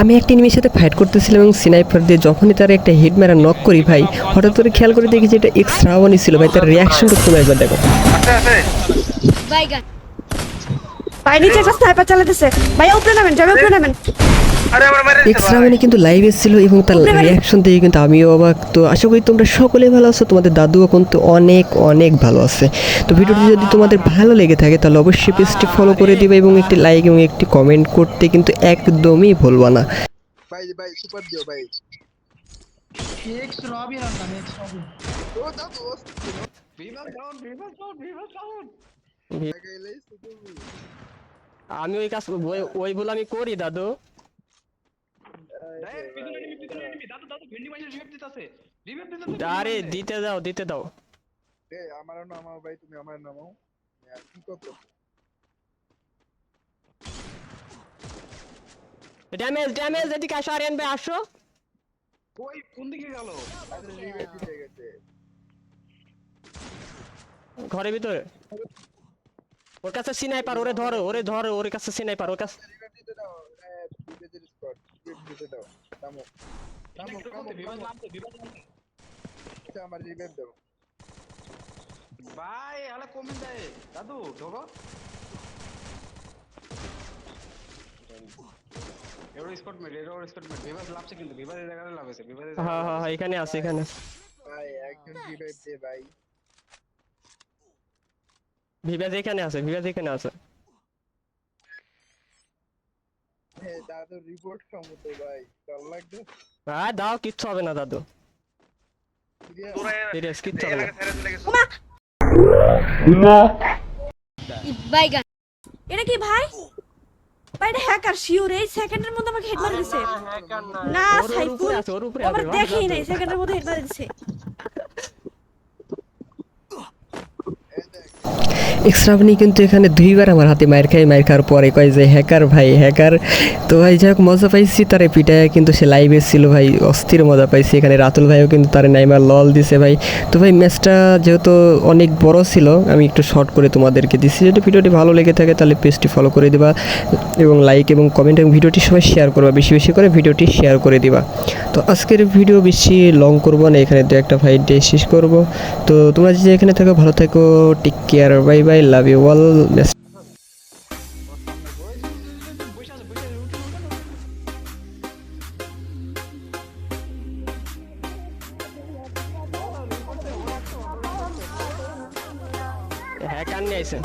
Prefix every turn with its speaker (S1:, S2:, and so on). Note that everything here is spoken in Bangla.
S1: আমি একটা এনিমির সাথে ফাইট করতেছিলাম এবং স্নাইপার দিয়ে যখনই তার একটা হিট মেরা নক করি ভাই, হঠাৎ করে খেয়াল করে দেখি যে এটা এক্স রাওয়ানি ছিল ভাই, তার রিয়াকশনটা তুমি একবার দেখো।
S2: ভাই, নিচে একটা স্নাইপার চালাতেছে। ভাই উপরে নামেন যাবে উপরে নামেন
S1: এক্স কিন্তু লাইভ এসেছিল এবং তার রিয়াকশন থেকে কিন্তু আমিও অবাক। তো আশা করি তোমরা সকলেই ভালো আছো তোমাদের দাদুও কিন্তু অনেক অনেক ভালো আছে। তো ভিডিওটি যদি তোমাদের ভালো লেগে থাকে তাহলে অবশ্যই পেজটি ফলো করে দিবে এবং একটি লাইক এবং একটি কমেন্ট করতে কিন্তু একদমই ভুলবা না।
S3: ভাই ভাই সুপার দিও ভাই।
S4: নেক্সট রবিন আর না নেক্সট
S3: ও দাদু
S4: বিমান ডাউন বিমান ডাউন বিমান ডাউন
S1: আমি ওই কাজ ওই ভুল আমি করি দাদু। আরে দিতে দাও দিতে দাও।
S3: এ নামাও ভাই তুমি আমার নামাও। কি কত
S1: ড্যামেজ ড্যামেজ এদিকে আসো আরিয়ান ভাই আসো।
S4: কই কোন দিকে গেল?
S1: ঘরের ভিতরে। ওর কাছে সিনাইপার ওরে ধরো ওরে ধরো ওর কাছে সিনাইপার ওর কাছে
S3: দিতে দাও। নামো নামো নামো
S4: বিমান নামছে বিমান
S3: আচ্ছা, আমার রিভাইভ দাও।
S4: ভাই আলা কমেন্ট দেয় দাদু ঢোকো। এরো স্কট মেট এরো স্কট মেট বিভাস লাভছে কিন্তু বিভাসের জায়গায় লাভেছে বিভাসের
S1: হ্যাঁ হ্যাঁ হ্যাঁ এখানে আছে এখানে।
S3: ভাই একজন রিভাইভ দে ভাই।
S1: ভিভাজ এখানে আছে ভিভাজ এখানে আছে।
S3: দাদু রিপোর্ট সম্মত ভাই চল লাগবে?
S1: হ্যাঁ দাও কিচ্ছু হবে না দাদু। সিরিয়াস কিচ্ছু হবে না।
S5: বাইগান
S2: এটা কি ভাই? ভাই এটা হ্যাকার শিওর এই সেকেন্ডের মধ্যে আমাকে হেড মারা দিছে। না সাইফুল আমার দেখেই নাই সেকেন্ডের মধ্যে হেড মারা দিছে।
S1: এক্সট্রাভনি কিন্তু এখানে দুইবার আমার হাতে মায়ের খাই মায়ের খাওয়ার পরে কয় যে, হ্যাকার ভাই, হ্যাকার। তো ভাই যাই হোক মজা পাইছি তারে পিটায়, কিন্তু সে লাইভে ছিল ভাই, অস্থির মজা পাইছি এখানে। রাতুল ভাইও কিন্তু তারে নাইমার লল দিছে ভাই। তো ভাই ম্যাচটা যেহেতু অনেক বড় ছিল, আমি একটু শর্ট করে তোমাদেরকে দিচ্ছি যদি ভিডিওটি ভালো লেগে থাকে, তাহলে পেজটি ফলো করে দিবা এবং লাইক এবং কমেন্ট এবং ভিডিওটি সবাই শেয়ার করবা, বেশি বেশি করে ভিডিওটি শেয়ার করে দিবা। তো আজকের ভিডিও বেশি লং করব না, এখানে দু একটা ফাইট দিয়ে শেষ করব। তো তোমরা যে এখানে থাকো, ভালো থাকো take care bye bye love you all
S4: বসে আছে বসে আছে উঠে উঠে
S1: হ্যাঁ কান্নি আইসে